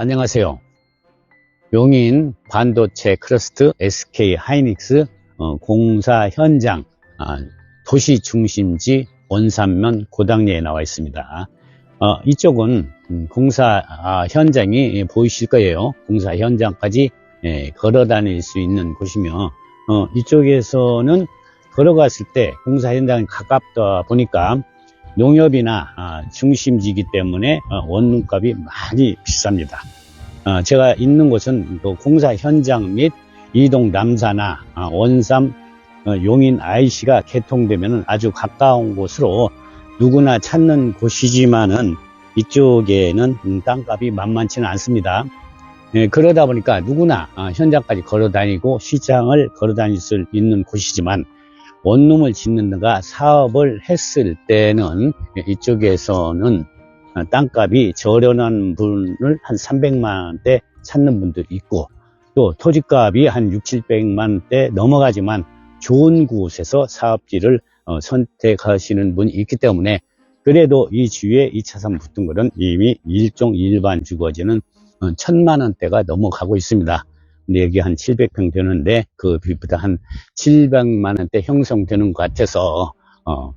안녕하세요. 용인 반도체 크러스트 SK 하이닉스 어, 공사 현장 아, 도시 중심지 원산면 고당리에 나와 있습니다. 어, 이쪽은 음, 공사 아, 현장이 보이실 거예요. 공사 현장까지 예, 걸어 다닐 수 있는 곳이며 어, 이쪽에서는 걸어갔을 때 공사 현장이 가깝다 보니까 농협이나 아, 중심지이기 때문에 어, 원룸값이 많이 비쌉니다. 어, 제가 있는 곳은 또 공사 현장 및 이동 남사나 아, 원삼 어, 용인 IC가 개통되면 아주 가까운 곳으로 누구나 찾는 곳이지만은 이쪽에는 음, 땅값이 만만치는 않습니다. 예, 그러다 보니까 누구나 아, 현장까지 걸어 다니고 시장을 걸어 다닐 수 있는 곳이지만 원룸을 짓는다가 사업을 했을 때는 이쪽에서는 어, 땅값이 저렴한 분을 한 300만 원대 찾는 분들이 있고 또 토지값이 한 6, 700만 원대 넘어가지만 좋은 곳에서 사업지를 어, 선택하시는 분이 있기 때문에 그래도 이 주위에 2차선 붙은 것은 이미 일종 일반 주거지는 어, 천만 원대가 넘어가고 있습니다. 여기 한 700평 되는데 그 비보다 한 700만 원대 형성되는 것 같아서 어,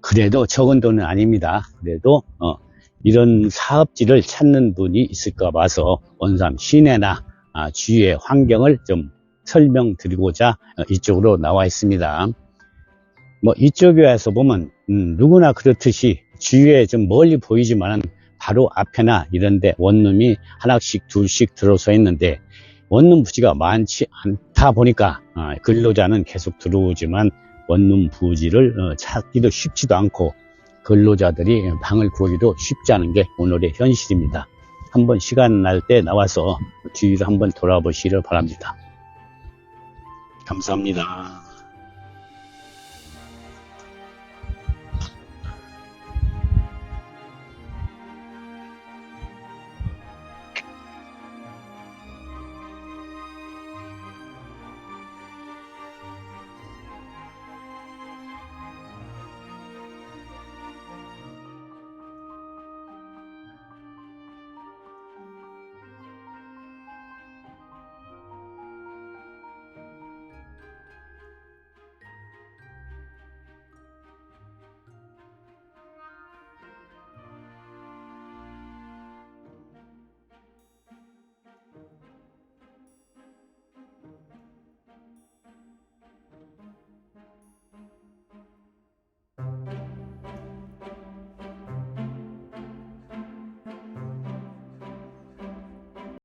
그래도 적은 돈은 아닙니다. 그래도 어, 이런 사업지를 찾는 분이 있을까 봐서 원삼 시내나 아, 주위의 환경을 좀 설명드리고자 어, 이쪽으로 나와 있습니다. 뭐 이쪽에 와서 보면 음, 누구나 그렇듯이 주위에 좀 멀리 보이지만 바로 앞에나 이런데 원룸이 하나씩 둘씩 들어서 있는데 원룸 부지가 많지 않다 보니까 아, 근로자는 계속 들어오지만 원룸 부지를 어, 찾기도 쉽지도 않고 근로자들이 방을 구하기도 쉽지 않은 게 오늘의 현실입니다. 한번 시간 날 때 나와서 주위를 한번 돌아보시기를 바랍니다. 감사합니다.